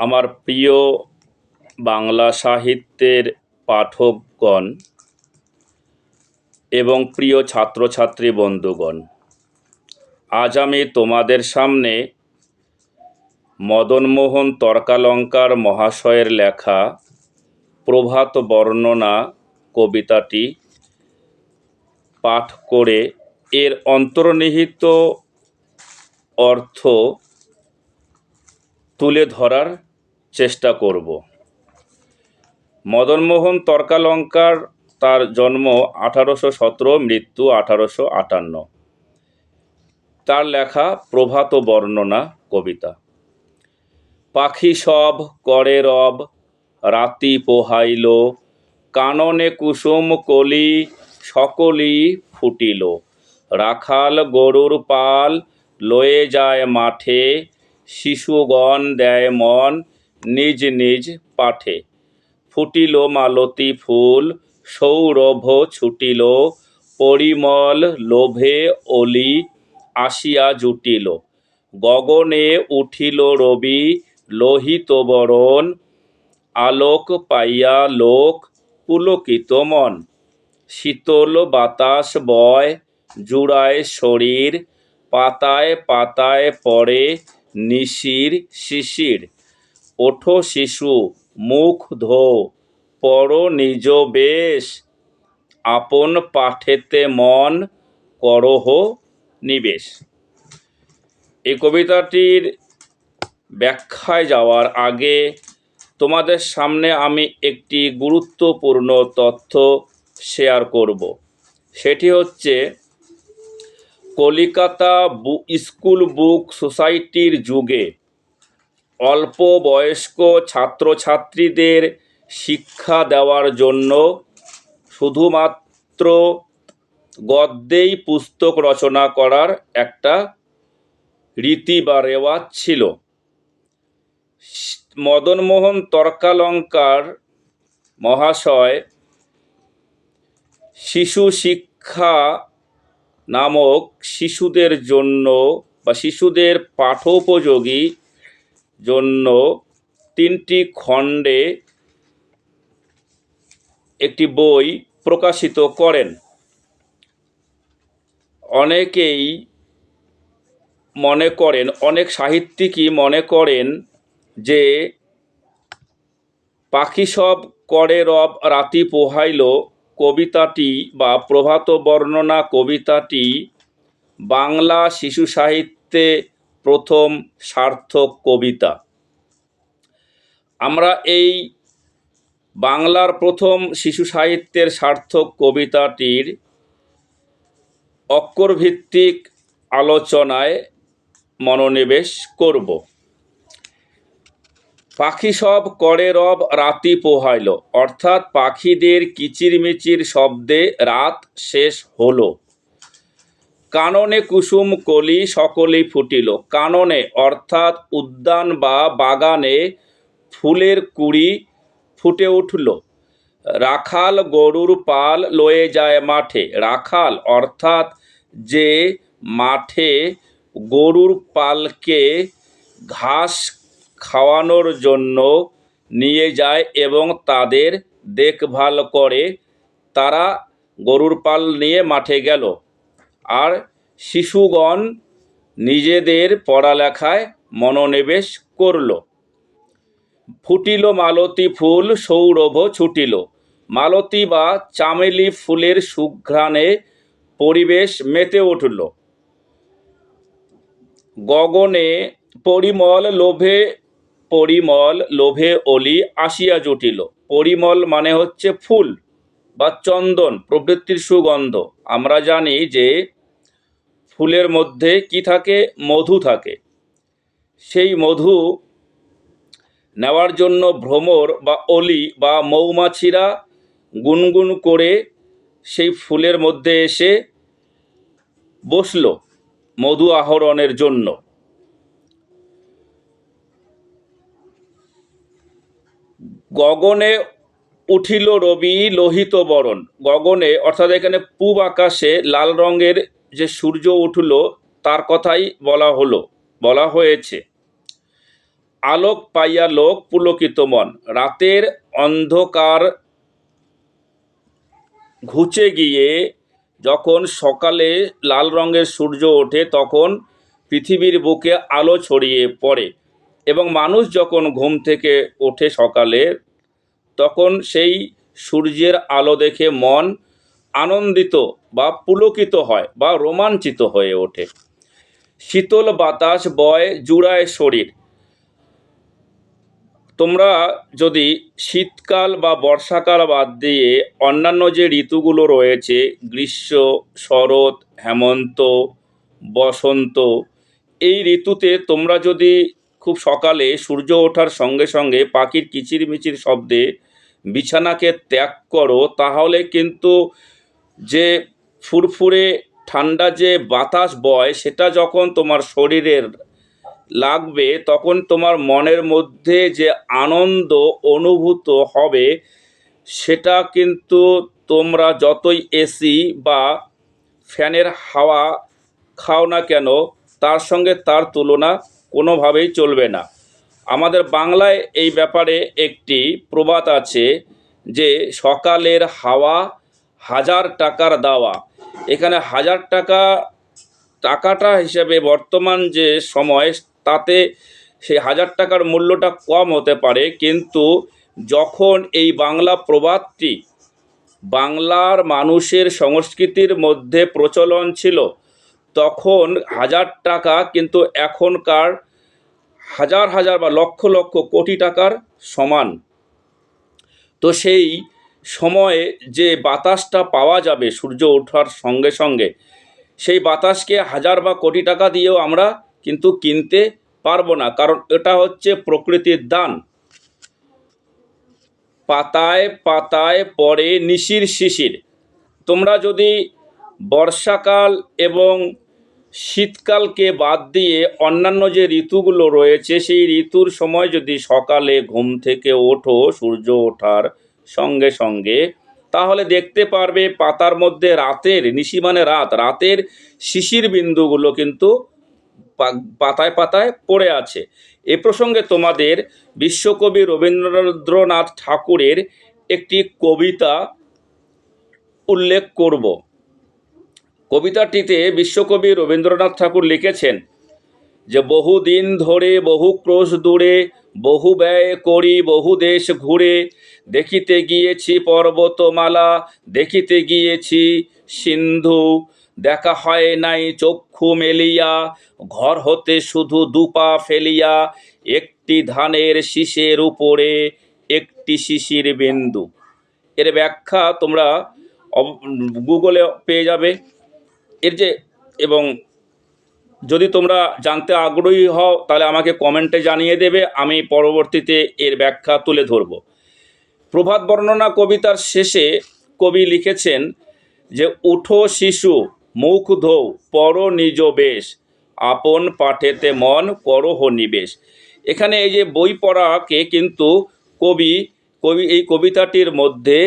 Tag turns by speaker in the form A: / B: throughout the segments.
A: আমার প্রিয় বাংলা সাহিত্যের পাঠকগণ এবং প্রিয় ছাত্রছাত্রী বন্ধুগণ, আজ আমি তোমাদের সামনে মদনমোহন তর্কালঙ্কার মহাশয়ের লেখা প্রভাত বর্ণনা কবিতাটি পাঠ করে এর অন্তর্নিহিত অর্থ তুলে ধরার চেষ্টা করব। মদনমোহন তর্কালঙ্কার তার জন্ম আঠারোশো সতেরো, মৃত্যু আঠারোশো আটান্ন। তার লেখা প্রভাত বর্ণনা কবিতা। পাখি সব করে রব, রাতি পোহাইল, কাননে কুসুম কলি সকলি ফুটিল। রাখাল গরুর পাল লয়ে যায় মাঠে, শিশুগণ দেয় মন নিজ নিজ পাঠে। ফুটিল মালতী ফুল, সৌরভ ছুটিল, পরিমল লোভে অলি আসিয়া জুটিল। গগনে উঠিল রবি লোহিত বরণ, আলোক পাইয়া লোক পুলকিত মন। শীতল বাতাস বয়, জুড়ায় শরীর, পাতায় পাতায় পড়ে নিশির শিশির। ওঠো শিশু, মুখ ধো পর নিজ বেশ। আপন পাঠেতে মন করহ নিবেশ। এই কবিতাটির ব্যাখ্যায় যাওয়ার আগে তোমাদের সামনে আমি একটি গুরুত্বপূর্ণ তথ্য শেয়ার করব। সেটি হচ্ছে, কলিকাতা স্কুল বুক সোসাইটির যুগে অল্প বয়স্ক ছাত্রছাত্রীদের শিক্ষা দেওয়ার জন্য শুধুমাত্র গদ্যেই পুস্তক রচনা করার একটা রীতি বা রেওয়াজ ছিল। মদনমোহন তর্কালঙ্কার মহাশয় শিশু শিক্ষা নামক শিশুদের জন্য বা শিশুদের পাঠোপযোগী জন্য তিনটি খণ্ডে একটি বই প্রকাশিত করেন। অনেকেই মনে করেন, অনেক সাহিত্যিকই মনে করেন যে পাখি সব করে রব রাতি পোহাইল, কবিতাটি বা প্রভাত বর্ণনা কবিতাটি বাংলা শিশু সাহিত্যে প্রথম সার্থক কবিতা। আমরা এই বাংলার প্রথম শিশু সাহিত্যের সার্থক কবিতাটির অক্ষরভিত্তিক আলোচনায় মনোনিবেশ করব। পাখি সব করে রব রাতি পোহাইল। অর্থাৎ পাখিদের কিচিরমিচির শব্দে রাত শেষ হলো। কাননে কুসুম কলি সকলেই ফুটিল। কাননে অর্থাৎ উদ্যান বা বাগানে ফুলের কুড়ি ফুটে উঠল। রাখাল গরুর পাল লয়ে যায় মাঠে। রাখাল অর্থাৎ যে মাঠে গরুর পালকে ঘাস খাওয়ানোর জন্য নিয়ে যায় এবং তাদের দেখভাল করে, তারা গরুর পাল নিয়ে মাঠে গেল। আর শিশুগণ নিজেদের পড়ালেখায় মনোনিবেশ করল। ফুটিল মালতী ফুল, সৌরভ ছুটিল। মালতী বা চামেলি ফুলের সুঘ্রাণে পরিবেশ মেতে উঠল। গগনে পরিমল লোভে পরিমল লোভে অলি আসিয়া জুটিল। পরিমল মানে হচ্ছে ফুল বা চন্দন, প্রভৃতির সুগন্ধ। আমরা জানি যে ফুলের মধ্যে কি থাকে? মধু থাকে। সেই মধু নেওয়ার জন্য ভ্রমর বা অলি বা মৌমাছিরা গুনগুন করে সেই ফুলের মধ্যে এসে বসল মধু আহরণের জন্য। গগনে উঠিল রবি লোহিত বরণ। গগনে, অর্থাৎ এখানে পূব আকাশে লাল রঙের যে সূর্য উঠল, তার কথাই বলা হলো, বলা হয়েছে, আলোক পাইয়া লোক পুলকিত মন, রাতের অন্ধকার ঘুচে গিয়ে যখন সকালে লাল রঙের সূর্য ওঠে, তখন পৃথিবীর বুকে আলো ছড়িয়ে পড়ে এবং মানুষ যখন ঘুম থেকে ওঠে সকালে, তখন সেই সূর্যের আলো দেখে মন আনন্দিত বা পুলকিত হয় বা রোমাঞ্চিত হয়ে ওঠে। শীতল বাতাস বয় জুড়ায় শরীর। তোমরা যদি শীতকাল বা বর্ষাকাল বাদ দিয়ে অন্যান্য যে ঋতুগুলো রয়েছে, গ্রীষ্ম, শরৎ, হেমন্ত, বসন্ত, এই ঋতুতে তোমরা যদি খুব সকালে সূর্য ওঠার সঙ্গে সঙ্গে পাখির কিচিরমিচির শব্দে বিছানাকে ত্যাগ করো, তাহলে কিন্তু যে ফুরফুরে ঠান্ডা যে বাতাস বয়, সেটা যখন তোমার শরীরের লাগবে, তখন তোমার মনের মধ্যে যে আনন্দ অনুভূত হবে, সেটা কিন্তু তোমরা যতই এসি বা ফ্যানের হাওয়া খাও না কেন, তার সঙ্গে তার তুলনা কোনোভাবেই চলবে না। আমাদের বাংলায় এই ব্যাপারে একটি প্রবাদ আছে যে, সকালের হাওয়া হাজার টাকার দাওয়া। এখানে হাজার টাকা, টাকাটা হিসেবে বর্তমান যে সময়, তাতে সেই হাজার টাকার মূল্যটা কম হতে পারে। কিন্তু যখন এই বাংলা প্রবাদটি বাংলার মানুষের সংস্কৃতির মধ্যে প্রচলন ছিল, তখন হাজার টাকা কিন্তু এখনকার হাজার হাজার বা লক্ষ লক্ষ কোটি টাকার সমান। তো সেই সময়ে যে বাতাসটা পাওয়া যাবে, সূর্য ওঠার সঙ্গে সঙ্গে, সেই বাতাসকে হাজার বা কোটি টাকা দিয়েও আমরা কিন্তু কিনতে পারব না। কারণ এটা হচ্ছে প্রকৃতির দান। পাতায় পাতায় পড়ে নিশির শিশির। তোমরা যদি বর্ষাকাল এবং শীতকালকে বাদ দিয়ে অন্যান্য যে ঋতুগুলো রয়েছে, সেই ঋতুর সময় যদি সকালে ঘুম থেকে ওঠো, সূর্য ওঠার সঙ্গে সঙ্গে। তাহলে দেখতে পারবে পাতার মধ্যে রাতের, নিশি মানে রাত, রাতের শিশির বিন্দুগুলো কিন্তু পাতায় পাতায় পড়ে আছে। এ প্রসঙ্গে তোমাদের বিশ্বকবি রবীন্দ্রনাথ ঠাকুরের একটি কবিতা উল্লেখ করব। কবিতাটিতে বিশ্বকবি রবীন্দ্রনাথ ঠাকুর লিখেছেন, যে বহুদিন ধরে বহু ক্রোশ দূরে, বহু ব্যয় করি বহু দেশ ঘুরে দেখিতে গিয়েছি পর্বতমালা, দেখিতে গিয়েছি সিন্ধু। দেখা হয় নাই চক্ষু মেলিয়া, ঘর হতে শুধু দুপা ফেলিয়া। একটি ধানের শীষের উপরে একটি শিশির বিন্দু। এর ব্যাখ্যা তোমরা গুগলে পেয়ে যাবে। এর যে, এবং যদি তোমরা জানতে আগ্রহী হও, তাহলে আমাকে কমেন্টে জানিয়ে দেবে, আমি পরবর্তীতে এর ব্যাখ্যা তুলে ধরব। প্রভাত বর্ণনা কবিতার শেষে কবি লিখেছেন যে, উঠো শিশু, মুখ ধৌ পর নিজ বেশ, আপন পাঠেতে মন করহ নিবেশ এখানে এই যে বই পড়াকে কিন্তু কবি কবি, এই কবিতাটির মধ্যে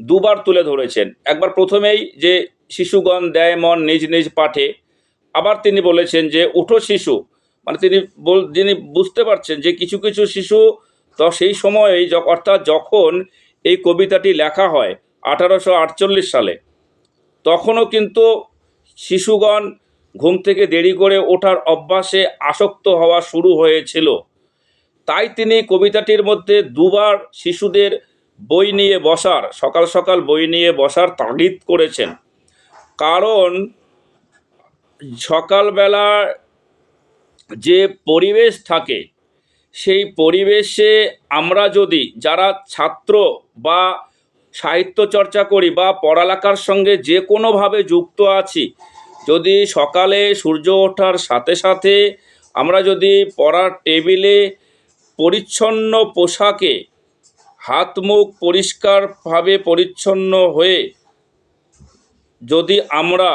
A: দুবার তুলে ধরেছেন। একবার প্রথমেই যে, শিশুগণ দেয় মন নিজ নিজ পাঠে। আবার তিনি বলেছেন যে, উঠো শিশু। মানে তিনি বল, যিনি বুঝতে পারছেন যে, কিছু কিছু শিশু তো সেই সময়েই য- অর্থাৎ যখন এই কবিতাটি লেখা হয় আঠারোশো আটচল্লিশ সালে, তখনও কিন্তু শিশুগণ ঘুম থেকে দেরি করে ওঠার অভ্যাসে আসক্ত হওয়া শুরু হয়েছিল। তাই তিনি কবিতাটির মধ্যে দুবার শিশুদের বই নিয়ে বসার, সকাল সকাল বই নিয়ে বসার তাগিদ করেছেন। কারণ সকালবেলা যে পরিবেশ থাকে সেই পরিবেশে আমরা যদি যারা ছাত্র বা সাহিত্য চর্চা করি বা পড়ালেখার সঙ্গে যে কোনোভাবে যুক্ত আছি, যদি সকালে সূর্য ওঠার সাথে সাথে আমরা যদি পড়ার টেবিলে পরিচ্ছন্ন পোশাকে হাত মুখ পরিষ্কারভাবে পরিচ্ছন্ন হয়ে যদি আমরা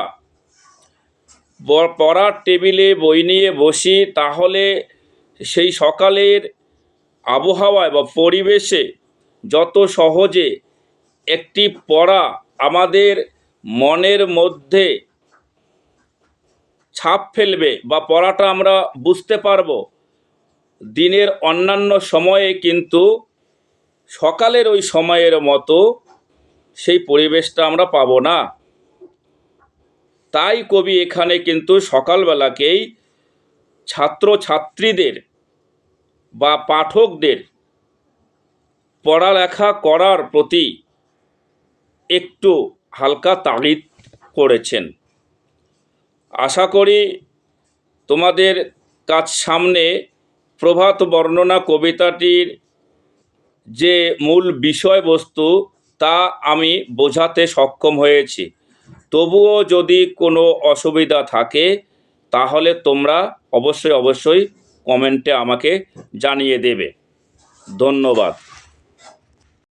A: পড়ার টেবিলে বই নিয়ে বসি, তাহলে সেই সকালের আবহাওয়ায় বা পরিবেশে যত সহজে একটি পড়া আমাদের মনের মধ্যে ছাপ ফেলবে বা পড়াটা আমরা বুঝতে পারব, দিনের অন্যান্য সময়ে কিন্তু সকালের ওই সময়ের মতো সেই পরিবেশটা আমরা পাবো না। তাই কবি এখানে কিন্তু সকালবেলাকেই ছাত্র ছাত্রীদের বা পাঠকদের পড়ালেখা করার প্রতি একটু হালকা তাগিদ করেছেন। আশা করি তোমাদের কাছ সামনে প্রভাত বর্ণনা কবিতাটির যে মূল বিষয়বস্তু তা আমি বোঝাতে সক্ষম হয়েছি। তবুও যদি কোনো অসুবিধা থাকে, তাহলে তোমরা অবশ্যই অবশ্যই কমেন্টে আমাকে জানিয়ে দেবে। ধন্যবাদ।